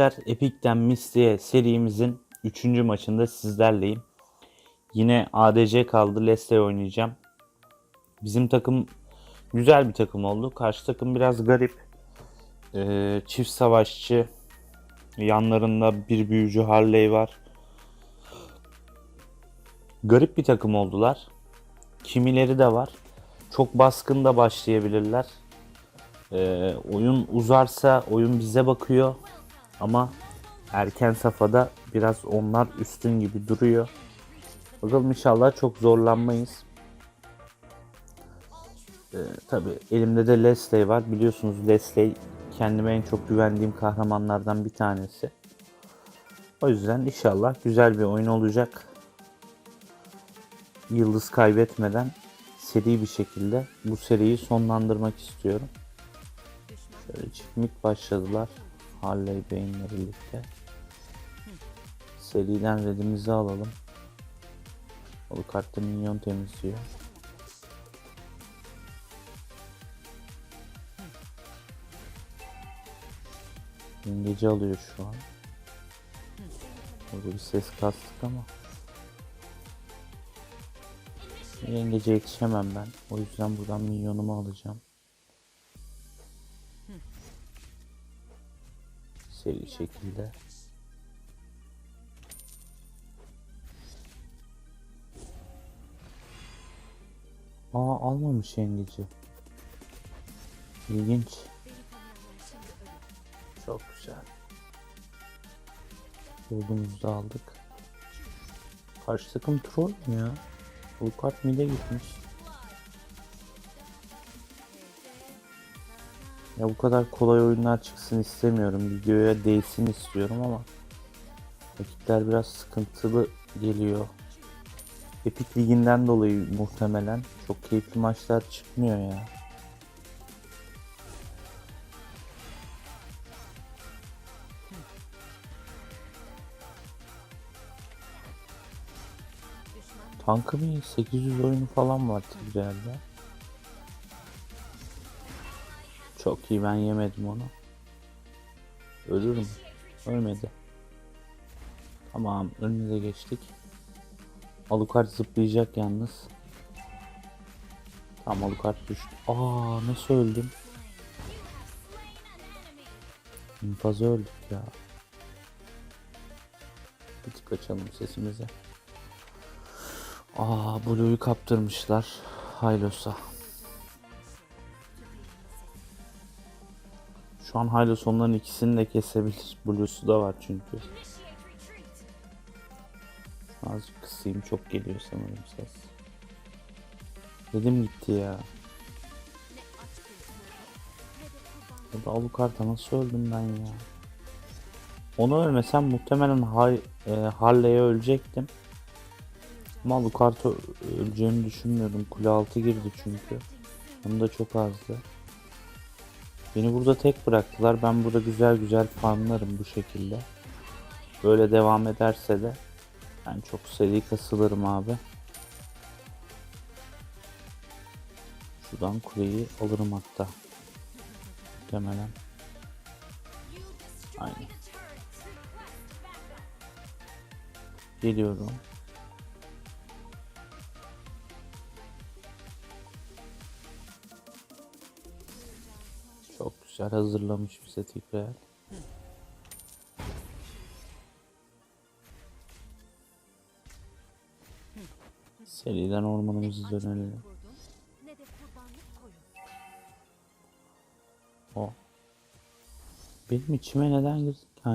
arkadaşlar Epic'ten Misty'ye serimizin 3. maçında sizlerleyim. Yine ADC kaldı. Leicester oynayacağım. Bizim takım güzel bir takım oldu. Karşı takım biraz garip. Ee, çift savaşçı. Yanlarında bir büyücü Harley var. Garip bir takım oldular. Kimileri de var. Çok baskın da başlayabilirler. Ee, oyun uzarsa oyun bize bakıyor ama erken safhada biraz onlar üstün gibi duruyor. Bakalım inşallah çok zorlanmayız. Ee, Tabi elimde de Leslie var. Biliyorsunuz Leslie kendime en çok güvendiğim kahramanlardan bir tanesi. O yüzden inşallah güzel bir oyun olacak. Yıldız kaybetmeden seri bir şekilde bu seriyi sonlandırmak istiyorum. Şöyle çiftlik başladılar. Harley Bey'inle birlikte. Seriden redimizi alalım. O kartta minyon temizliyor. Yengeci alıyor şu an. Burada bir ses kastık ama. Yengece yetişemem ben. O yüzden buradan milyonumu alacağım. Seri şekilde. Aa almamış yengeci. İlginç. Çok güzel. Yolumuzu da aldık. Karşı takım troll mü ya? Bu kart mid'e gitmiş. Ya bu kadar kolay oyunlar çıksın istemiyorum. Videoya değsin istiyorum ama vakitler biraz sıkıntılı geliyor. Epic Ligi'nden dolayı muhtemelen çok keyifli maçlar çıkmıyor ya. Tankı bir 800 oyunu falan var Tigreal'de. Çok iyi ben yemedim onu. Ölür mü? Ölmedi. Tamam önüne geçtik. Alucard zıplayacak yalnız. Tamam Alucard düştü. Aa nasıl öldüm? İnfazı öldük ya. Bir tık açalım sesimizi. Aa Blue'yu kaptırmışlar. Haylos'a. Şu an Hylos onların ikisini de kesebilir. Blue'su da var çünkü. Azıcık kısayım çok geliyor sanırım ses. Dedim gitti ya. Ya da Alucard'a nasıl öldüm ben ya? Onu ölmesem muhtemelen Hay e, Harley'e ölecektim. Ama Alucard ö- öleceğini düşünmüyordum. Kule altı girdi çünkü. Onu da çok azdı. Beni burada tek bıraktılar. Ben burada güzel güzel farmlarım bu şekilde. Böyle devam ederse de ben çok seri kasılırım abi. Şuradan kuleyi alırım hatta. Muhtemelen. Aynen. Geliyorum. Çok güzel hazırlamış bize tekrar. Seriden ormanımızı dönelim. O. Benim içime neden girdi ki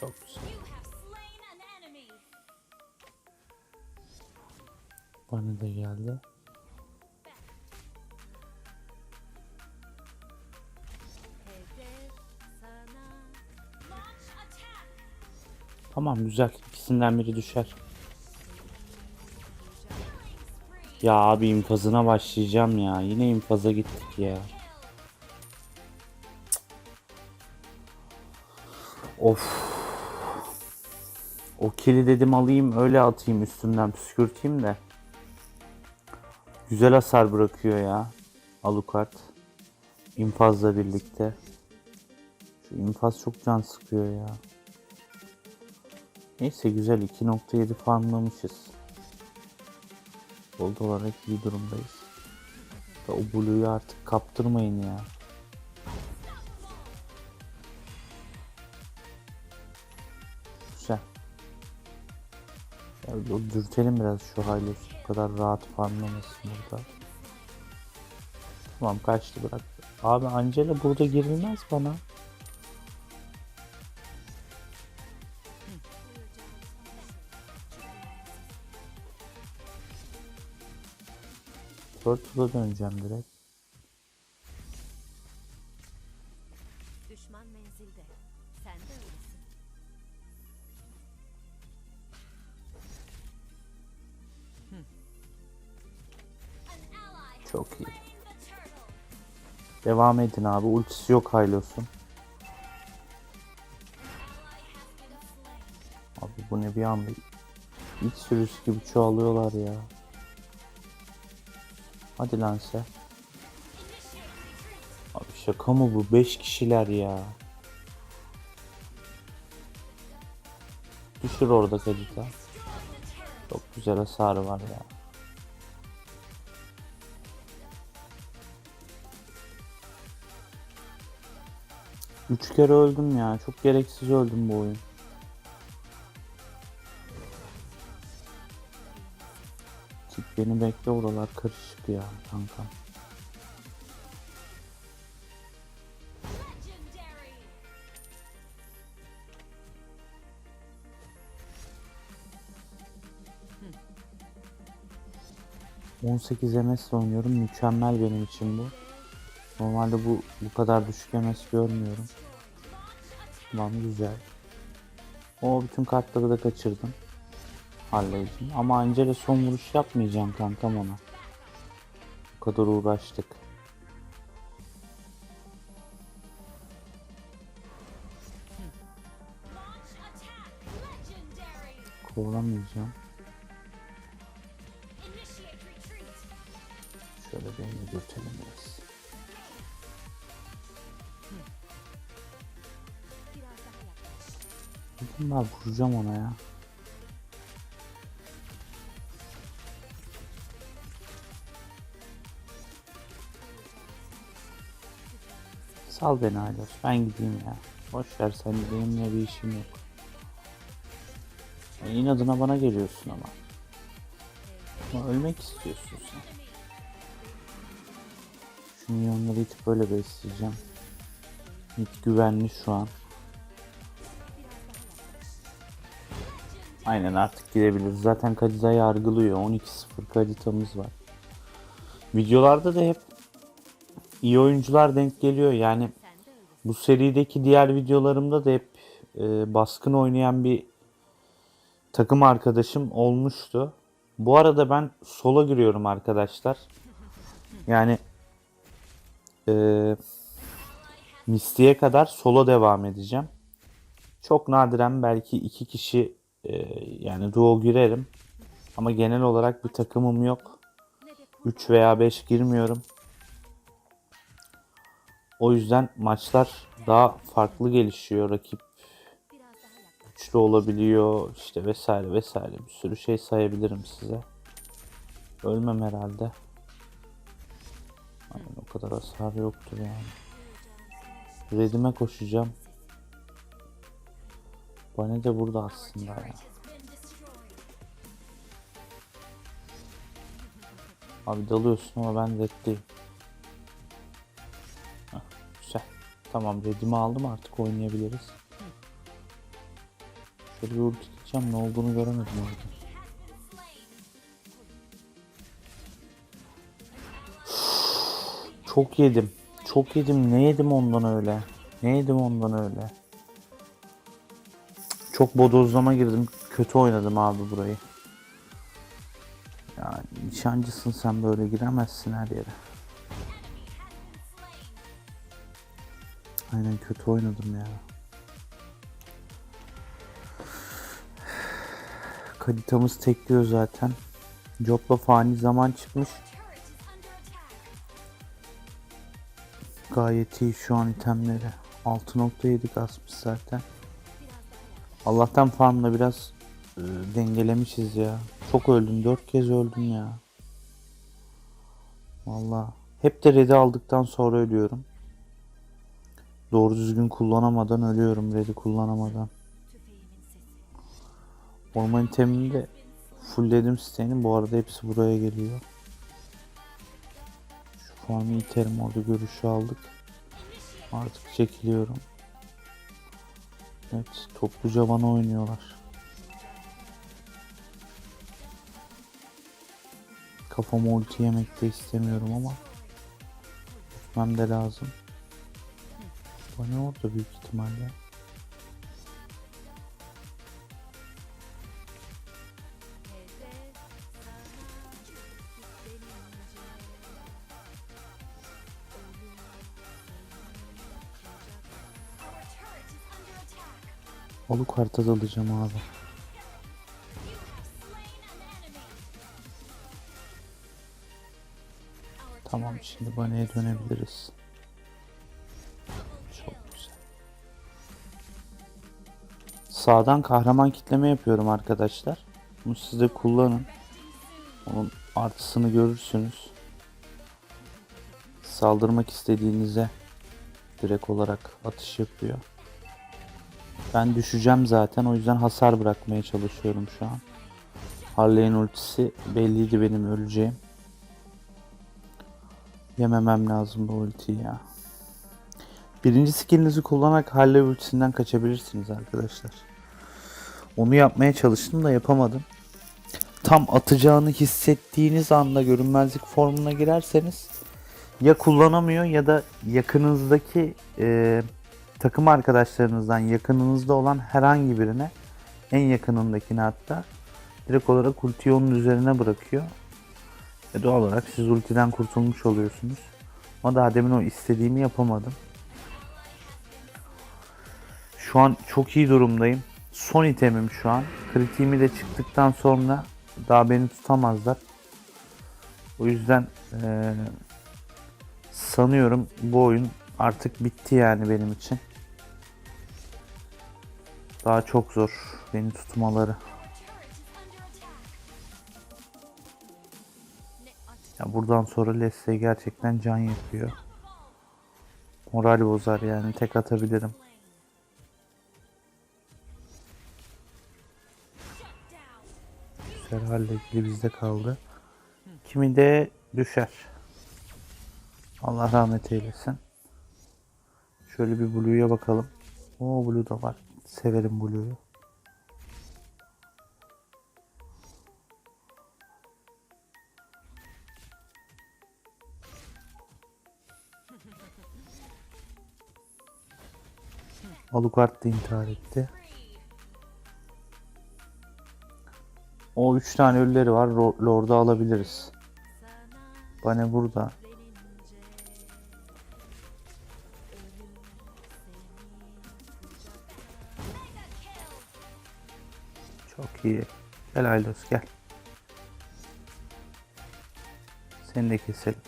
Çok güzel. Bana da geldi. Tamam güzel. İkisinden biri düşer. Ya abi infazına başlayacağım ya. Yine infaza gittik ya. Of. O kili dedim alayım öyle atayım üstünden püskürteyim de. Güzel hasar bırakıyor ya. Alucard. İnfazla birlikte. Şu infaz çok can sıkıyor ya. Neyse güzel 2.7 farmlamışız. Gold olarak iyi durumdayız. Da o Blue'yu artık kaptırmayın ya. Ya o dürtelim biraz şu Hylos. Bu kadar rahat farmlamasın burada. Tamam kaçtı bırak. Abi Angela burada girilmez bana. Turtle'a döneceğim direkt. Devam edin abi. Ultisi yok Hylos'un. Abi bu ne bir anda ilk sürüsü gibi çoğalıyorlar ya. Hadi lan sen. Abi şaka mı bu? 5 kişiler ya. Düşür orada Kadita. Çok güzel hasarı var ya. Üç kere öldüm ya. Çok gereksiz öldüm bu oyun. Git beni bekle oralar karışık ya kankam. Legendary. 18 MS oynuyorum. Mükemmel benim için bu. Normalde bu bu kadar düşük MS görmüyorum. Tamam güzel. O bütün kartları da kaçırdım. Halledeceğim. Ama Angela son vuruş yapmayacağım kankam ona. Bu kadar uğraştık. Kovalamayacağım. Şöyle beni dürtelim Ben vuracağım ona ya. Sal beni Aylos. Ben gideyim ya. Boş ver sen benimle bir işim yok. Ya inadına bana geliyorsun ama. Ama ölmek istiyorsun sen. Şu milyonları itip böyle besleyeceğim. Hiç güvenli şu an. Aynen artık gidebiliriz. Zaten Kadita yargılıyor. 12-0 Kadita'mız var. Videolarda da hep iyi oyuncular denk geliyor. Yani bu serideki diğer videolarımda da hep e, baskın oynayan bir takım arkadaşım olmuştu. Bu arada ben sola giriyorum arkadaşlar. Yani e, Misty'ye kadar solo devam edeceğim. Çok nadiren belki iki kişi e, yani duo girerim. Ama genel olarak bir takımım yok. Ne de 3 veya 5 girmiyorum. O yüzden maçlar daha farklı gelişiyor. Rakip güçlü olabiliyor işte vesaire vesaire bir sürü şey sayabilirim size. Ölmem herhalde. Aynen o kadar hasar yoktur yani. Redime koşacağım. Bana de burada aslında ya. Abi dalıyorsun ama ben. Hah, güzel. Tamam redimi aldım artık oynayabiliriz. Şöyle bir ulti gideceğim ne olduğunu göremedim orada. Çok yedim. Çok yedim. Ne yedim ondan öyle? Ne yedim ondan öyle? Çok bodozlama girdim. Kötü oynadım abi burayı. Yani nişancısın sen böyle giremezsin her yere. Aynen kötü oynadım ya. Haritamız tekliyor zaten. Job'la fani zaman çıkmış. Gayet iyi şu an itemleri. 6.7 kasmış zaten. Allah'tan farmla biraz e, dengelemişiz ya. Çok öldüm. 4 kez öldüm ya. Vallahi hep de red'i aldıktan sonra ölüyorum. Doğru düzgün kullanamadan ölüyorum red'i kullanamadan. Orman itemini de fullledim sitenin. Bu arada hepsi buraya geliyor. Şu farmı iterim orada görüşü aldık. Artık çekiliyorum. Evet topluca bana oynuyorlar. Kafama ulti yemek de istemiyorum ama gitmem de lazım. Bana orada büyük ihtimalle. Attack. Alucard'a dalacağım abi. Tamam şimdi baneye dönebiliriz. Çok güzel. Sağdan kahraman kitleme yapıyorum arkadaşlar. Bunu siz de kullanın. Onun artısını görürsünüz. Saldırmak istediğinize direkt olarak atış yapıyor. Ben düşeceğim zaten o yüzden hasar bırakmaya çalışıyorum şu an. Harley'in ultisi belliydi benim öleceğim. Yememem lazım bu ultiyi ya. Birinci skillinizi kullanarak Harley ultisinden kaçabilirsiniz arkadaşlar. Onu yapmaya çalıştım da yapamadım. Tam atacağını hissettiğiniz anda görünmezlik formuna girerseniz ya kullanamıyor ya da yakınızdaki e, takım arkadaşlarınızdan yakınınızda olan herhangi birine en yakınındakine hatta direkt olarak ultiyi onun üzerine bırakıyor. Ve doğal olarak siz ultiden kurtulmuş oluyorsunuz. Ama daha demin o istediğimi yapamadım. Şu an çok iyi durumdayım. Son itemim şu an. Kritiğimi de çıktıktan sonra daha beni tutamazlar. O yüzden eee, sanıyorum bu oyun artık bitti yani benim için. Daha çok zor beni tutmaları. Ya buradan sonra Leslie gerçekten can yapıyor. Moral bozar yani tek atabilirim. Güzel halledildi bizde kaldı. Kimi de düşer. Allah rahmet eylesin. Şöyle bir Blue'ya bakalım. O Blue da var. Severim Blue'yu. Alucard da intihar etti. O üç tane ölüleri var. Lord'u alabiliriz. Bane burada. İyi. Gel Aylos gel. Seni de keselim.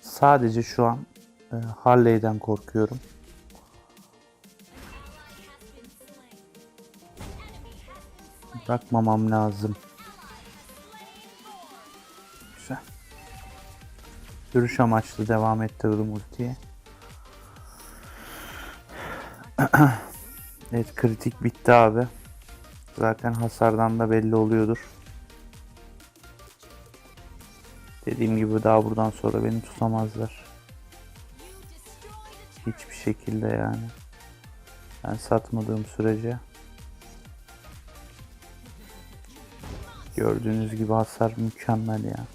Sadece şu an e, Harley'den korkuyorum. Bırakmamam lazım. Görüş amaçlı devam ettirdim ultiyi. evet kritik bitti abi. Zaten hasardan da belli oluyordur. Dediğim gibi daha buradan sonra beni tutamazlar. Hiçbir şekilde yani. Ben satmadığım sürece. Gördüğünüz gibi hasar mükemmel ya. Double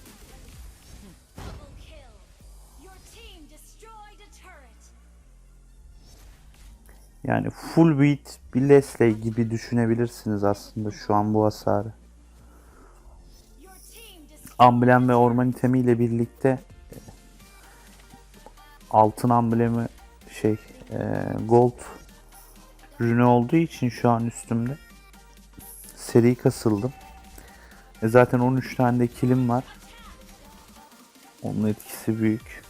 Yani full beat bir Leslie gibi düşünebilirsiniz aslında şu an bu hasarı. Amblem ve orman itemiyle birlikte altın amblemi şey e, gold ürünü olduğu için şu an üstümde seri kasıldım. E zaten 13 tane de kilim var. Onun etkisi büyük.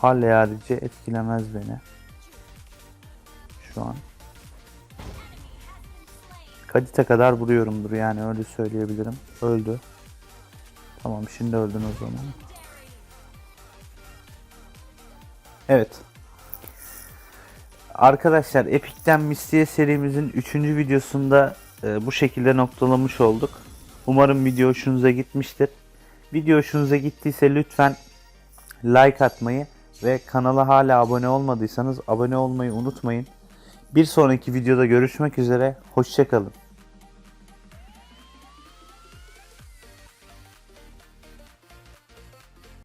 Harley harici etkilemez beni. Şu an. Kadite kadar vuruyorumdur yani öyle söyleyebilirim. Öldü. Tamam şimdi öldün o zaman. Evet. Arkadaşlar Epic'ten Mistiye serimizin 3. videosunda e, bu şekilde noktalamış olduk. Umarım video hoşunuza gitmiştir. Video hoşunuza gittiyse lütfen like atmayı ve kanala hala abone olmadıysanız abone olmayı unutmayın. Bir sonraki videoda görüşmek üzere. Hoşçakalın.